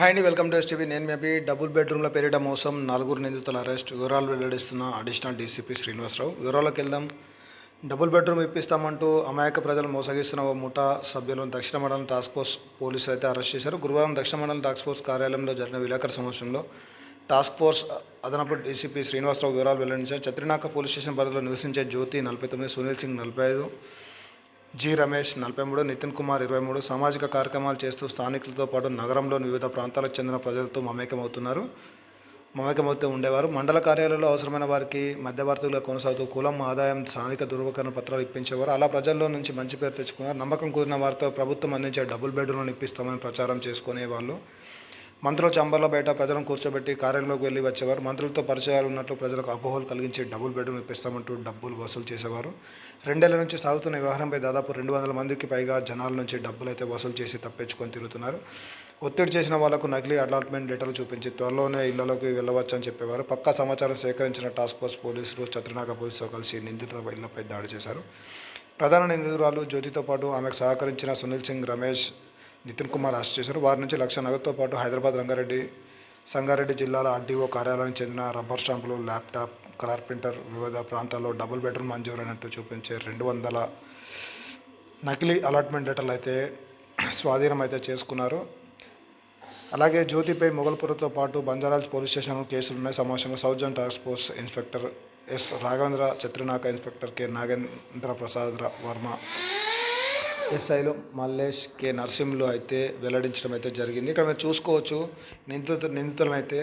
Hi అండి welcome to STV నేను maybe double బెడ్రూమ్లో పేరిట మోసం నలుగురు నిందితుల అరెస్ట్ వివరాలు వెల్లడిస్తున్న అడిషనల్ డీసీపీ శ్రీనివాసరావు. వివరాలకు వెళ్దాం. డబుల్ బెడ్రూమ్ ఇప్పిస్తామంటూ అమాయక ప్రజలు మోసగిస్తున్న ఓ ముఠా సభ్యులను దక్షిణ మండలం టాస్క్ ఫోర్స్ పోలీసులు అయితే అరెస్ట్ చేశారు. గురువారం దక్షిణ మండలం టాస్క్ ఫోర్స్ కార్యాలయంలో జరిగిన విలేకరుల సమావేశంలో టాస్క్ ఫోర్స్ అదనపు డీసీపీ శ్రీనివాసరావు వివరాలు వెల్లడించారు. చత్రినాక పోలీస్ స్టేషన్ పరిధిలో నివసించే జ్యోతి నలభై తొమ్మిది సునీల్ సింగ్ నలభై ఐదు జి రమేష్ నలభై మూడు నితిన్ కుమార్ ఇరవై మూడు సామాజిక కార్యక్రమాలు చేస్తూ స్థానికులతో పాటు నగరంలోని వివిధ ప్రాంతాలకు చెందిన ప్రజలతో మమేకమవుతున్నారు. మమేకమవుతూ ఉండేవారు. మండల కార్యాలయంలో అవసరమైన వారికి మధ్యవర్తులుగా కొనసాగుతూ కులం ఆదాయం స్థానిక ధృవీకరణ పత్రాలు ఇప్పించేవారు. అలా ప్రజల్లో నుంచి మంచి పేరు తెచ్చుకున్నారు. నమ్మకం కుదిరిన వారితో ప్రభుత్వం అందించే డబుల్ బెడ్రూమ్లను ఇప్పిస్తామని ప్రచారం చేసుకునేవాళ్ళు. మంత్రుల చంబర్ల బయట ప్రజలను కూర్చోబెట్టి కార్యాలయంలోకి వెళ్ళి వచ్చేవారు. మంత్రులతో పరిచయాలు ఉన్నట్లు ప్రజలకు అపోహలు కలిగించి డబుల్ బెడ్రూమ్ ఇప్పిస్తామంటూ డబ్బులు వసూలు చేసేవారు. రెండేళ్ళ నుంచి సాగుతున్న వ్యవహారంపై దాదాపు రెండు వందల మందికి పైగా జనాల నుంచి డబ్బులు అయితే వసూలు చేసి తప్పించుకొని తిరుగుతున్నారు. ఒత్తిడి చేసిన వాళ్ళకు నకిలీ అలాట్మెంట్ డేటాలు చూపించి త్వరలోనే ఇళ్ళలోకి వెళ్ళవచ్చని చెప్పేవారు. పక్కా సమాచారం సేకరించిన టాస్క్ ఫోర్స్ పోలీసులు చత్రనాగ పోలీసుతో కలిసి నిందితుల ఇళ్ళపై దాడి చేశారు. ప్రధాన నిందితురాలు జ్యోతితో పాటు ఆమెకు సహకరించిన సునీల్ సింగ్ రమేష్ నితిన్ కుమార్ అరెస్ట్ చేశారు. వారి నుంచి లక్ష నగదుతో పాటు హైదరాబాద్ రంగారెడ్డి సంగారెడ్డి జిల్లాల ఆర్డీఓ కార్యాలయానికి చెందిన రబ్బర్ స్టాంపులు ల్యాప్టాప్ కలర్ ప్రింటర్ వివిధ ప్రాంతాల్లో డబుల్ బెడ్రూమ్ మంజూరైనట్టు చూపించే రెండు వందల నకిలీ అలాట్మెంట్ లెటర్లు అయితే స్వాధీనం అయితే చేసుకున్నారు. అలాగే జ్యోతిపై మొగల్పురతో పాటు బంజారాజ్ పోలీస్ స్టేషన్ కేసులున్నాయి సమావేశంలో south zone task force inspector S Raghavendra Chatrinaka inspector K Nagendra Prasad Varma ఎస్ఐలు మల్లేష్ కె. నరసింహులు అయితే వెల్లడించడం అయితే జరిగింది. ఇక్కడ మీరు చూసుకోవచ్చు నిందితు నిందితులను అయితే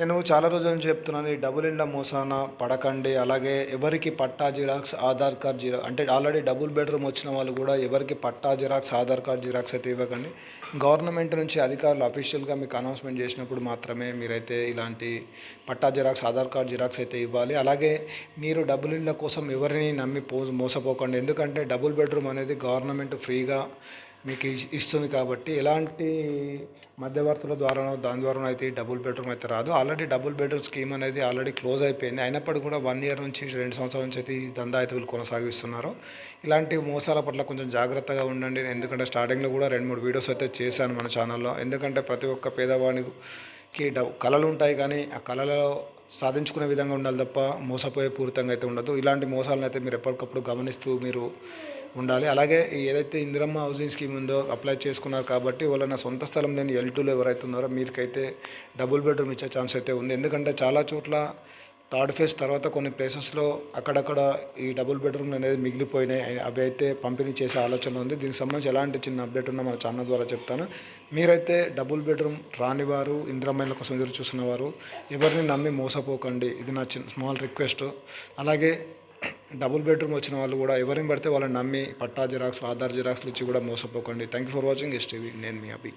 నేను చాలా రోజుల నుంచి చెప్తున్నాను ఈ డబుల్ ఇండ్ల మోసాన పడకండి. అలాగే ఎవరికి పట్టా జిరాక్స్ ఆధార్ కార్డ్ జిరాక్స్ అంటే ఆల్రెడీ డబుల్ బెడ్రూమ్ వచ్చిన వాళ్ళు కూడా ఎవరికి పట్టా జిరాక్స్ ఆధార్ కార్డ్ జిరాక్స్ అయితే ఇవ్వకండి. గవర్నమెంట్ నుంచి అధికారులు అఫీషియల్గా మీకు అనౌన్స్మెంట్ చేసినప్పుడు మాత్రమే మీరైతే ఇలాంటి పట్టా జిరాక్స్ ఆధార్ కార్డ్ జిరాక్స్ అయితే ఇవ్వాలి. అలాగే మీరు డబుల్ ఇండ్ల కోసం ఎవరిని నమ్మి పో మోసపోకండి. ఎందుకంటే డబుల్ బెడ్రూమ్ అనేది గవర్నమెంట్ ఫ్రీగా మీకు ఇస్తుంది కాబట్టి ఎలాంటి మధ్యవర్తుల ద్వారానో దాని ద్వారా అయితే డబుల్ బెడ్రూమ్ అయితే రాదు. ఆల్రెడీ డబుల్ బెడ్రూమ్ స్కీమ్ అనేది ఆల్రెడీ క్లోజ్ అయిపోయింది. అయినప్పటికీ కూడా వన్ ఇయర్ నుంచి రెండు సంవత్సరాల నుంచి అయితే ఈ దందా అయితే వీళ్ళు కొనసాగిస్తున్నారు. ఇలాంటి మోసాల పట్ల కొంచెం జాగ్రత్తగా ఉండండి. ఎందుకంటే స్టార్టింగ్లో కూడా రెండు మూడు వీడియోస్ అయితే చేశాను మన ఛానల్లో. ఎందుకంటే ప్రతి ఒక్క పేదవాడికి డబ్ కళలు ఉంటాయి కానీ ఆ కళలలో సాధించుకునే విధంగా ఉండాలి తప్ప మోసపోయే పూరితంగా అయితే ఉండదు. ఇలాంటి మోసాలను అయితే మీరు ఎప్పటికప్పుడు గమనిస్తూ మీరు ఉండాలి. అలాగే ఏదైతే ఇందిరమ్మ హౌసింగ్ స్కీమ్ ఉందో అప్లై చేసుకున్నారు కాబట్టి వాళ్ళ నా సొంత స్థలం లేని ఎల్ టూలో ఎవరైతే ఉన్నారో మీకైతే డబుల్ బెడ్రూమ్ ఇచ్చే ఛాన్స్ అయితే ఉంది. ఎందుకంటే చాలా చోట్ల థర్డ్ ఫేజ్ తర్వాత కొన్ని ప్లేసెస్లో అక్కడక్కడ ఈ డబుల్ బెడ్రూమ్ అనేది మిగిలిపోయినాయి. అవి- అయితే పంపిణీ చేసే ఆలోచన ఉంది. దీనికి సంబంధించి ఎలాంటి చిన్న అప్డేట్ ఉన్నా మన ఛానల్ ద్వారా చెప్తాను. మీరైతే డబుల్ బెడ్రూమ్ రానివారు వారు కోసం ఎదురు చూస్తున్నవారు ఎవరిని నమ్మి మోసపోకండి. ఇది నా చిన్న స్మాల్ రిక్వెస్ట్. అలాగే డబుల్ బెడ్రూమ్ వచ్చిన వాళ్ళు కూడా ఎవరిని పడితే వాళ్ళని నమ్మి పట్టా జిరాక్స్ ఆధార్ జిరాక్స్లు ఇచ్చి కూడా మోసపోకండి. Thank you for watching STV నేను మీ అభి.